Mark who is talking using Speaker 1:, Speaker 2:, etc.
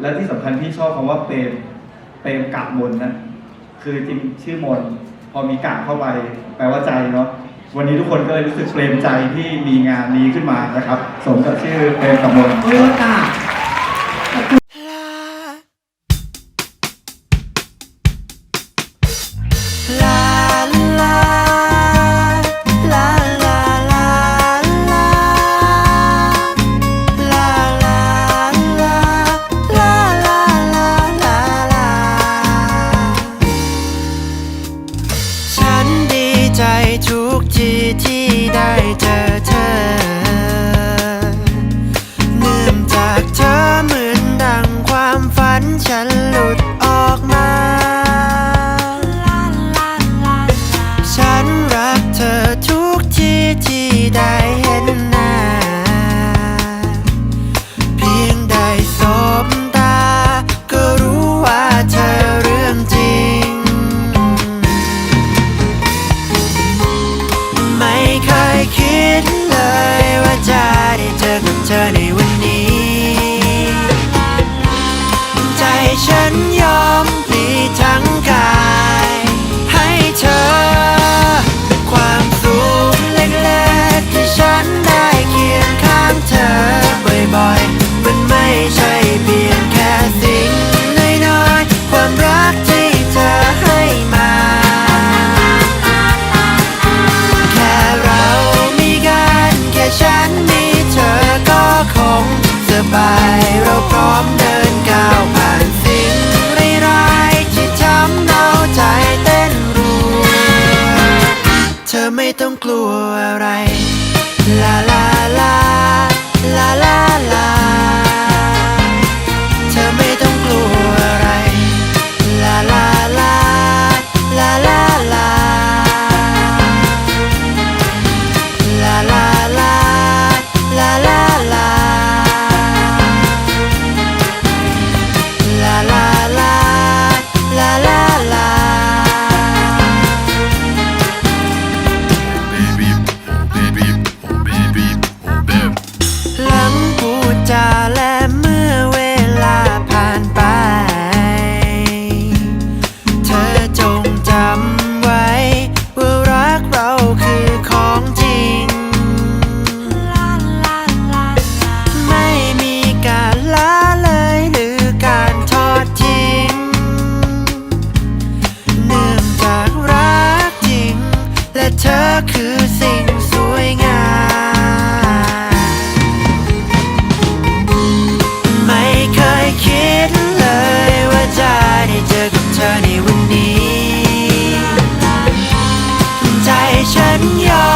Speaker 1: และที่สำคัญพี่ชอบคำว่าเปรมเปรมกัะมนนะคือจริงชื่อมนพอมีกัะเข้าไปแปลว่าใจเนาะวันนี้ทุกคนก็เลยรู้สึกเปรมใจที่มีงานนี้ขึ้นมานะครับ สมกับชื่อเปรมกัะมน
Speaker 2: โอ้
Speaker 3: ยกะ ใจทุกทีที่ได้เจอเธอ เนื่องจากเธอเหมือนดังความฝันฉันหลุดออกมา ฉันรักเธอทุกทีที่ได้ ต้องกลัวอะไร คือสิ่งสวยงาม ไม่เคยคิดเลยว่าจะได้เจอกับเธอในวันนี้ ใจฉันยอม